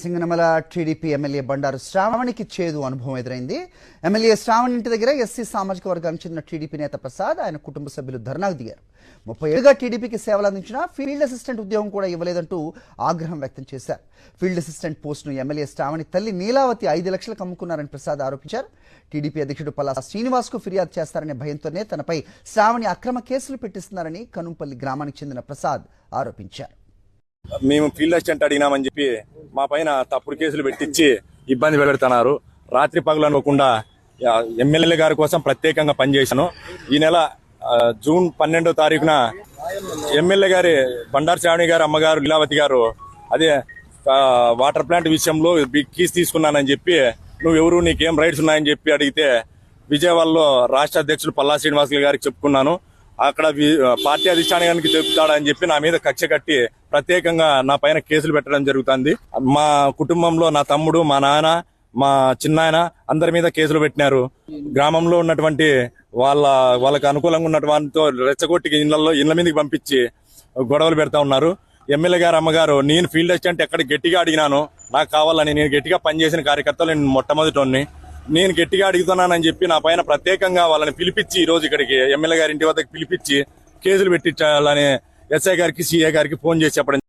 Singanamala TDP MLA Bandaru శ్రావణికి చేదు అనుభవం ఎదురైంది. ఎమ్మెల్యే శ్రావణి ఇంటి దగ్గర ఎస్సీ సామాజిక వర్గానికి చెందిన టీడీపీ నేత ప్రసాద్ ఆయన కుటుంబ సభ్యులు ధర్నాకు దిగారు. ముప్పై ఏళ్ళుగా టీడీపీకి సేవలు అందించిన ఫీల్డ్ అసిస్టెంట్ ఉద్యోగం కూడా ఇవ్వలేదంటూ ఆగ్రహం వ్యక్తం చేశారు. ఫీల్డ్ అసిస్టెంట్ పోస్టును ఎమ్మెల్యే శ్రావణి తల్లి నీలావతి ఐదు లక్షలకు అమ్ముకున్నారని ప్రసాద్ ఆరోపించారు. టీడీపీ అధ్యక్షుడు పల్లా శ్రీనివాస్కు ఫిర్యాదు చేస్తారనే భయంతోనే తనపై శ్రావణి అక్రమ కేసులు పెట్టిస్తున్నారని కనుంపల్లి గ్రామానికి చెందిన ప్రసాద్ ఆరోపించారు. మేము ఫీల్డ్ అసిస్టెంట్ అడిగినామని చెప్పి మా పైన తప్పుడు కేసులు పెట్టించి ఇబ్బంది పెడుతున్నారు. రాత్రి పగలు అనుకోకుండా ఎమ్మెల్యే గారి కోసం ప్రత్యేకంగా పనిచేశాను. ఈ నెల జూన్ పన్నెండో తారీఖున ఎమ్మెల్యే గారి బండారు శ్రావణి గారు అమ్మగారు లీలావతి గారు అదే వాటర్ ప్లాంట్ విషయంలో కీస్ తీసుకున్నానని చెప్పి నువ్వు ఎవరు నీకేం రైట్స్ ఉన్నాయని చెప్పి అడిగితే విజయవాడలో రాష్ట్ర అధ్యక్షులు పల్లా శ్రీనివాసులు గారికి చెప్పుకున్నాను. అక్కడ పార్టీ అధిష్టానానికి చెప్తాడని చెప్పి నా మీద కక్ష కట్టి ప్రత్యేకంగా నా పైన కేసులు పెట్టడం జరుగుతుంది. మా కుటుంబంలో నా తమ్ముడు మా నాన్న మా చిన్నాయన అందరి మీద కేసులు పెట్టినారు. గ్రామంలో ఉన్నటువంటి వాళ్ళ వాళ్ళకి అనుకూలంగా ఉన్నటువంటితో రెచ్చగొట్టి ఇళ్ళలో ఇళ్ళ మీదకి పంపించి గొడవలు పెడతా ఉన్నారు. ఎమ్మెల్యే గారు అమ్మగారు నేను ఫీల్డ్ అసిస్టెంట్ ఎక్కడ గట్టిగా అడిగినాను నాకు కావాలని నేను గట్టిగా పనిచేసిన కార్యకర్తలు నేను మొట్టమొదటి నేను గట్టిగా అడుగుతున్నానని చెప్పి నా పైన ప్రత్యేకంగా వాళ్ళని పిలిపించి ఈ రోజు ఇక్కడికి ఎమ్మెల్యే గారి ఇంటి వద్దకు పిలిపించి కేసులు పెట్టించాలని ఎస్ఐ గారికి సీఏ గారికి ఫోన్ చేసి చెప్పడం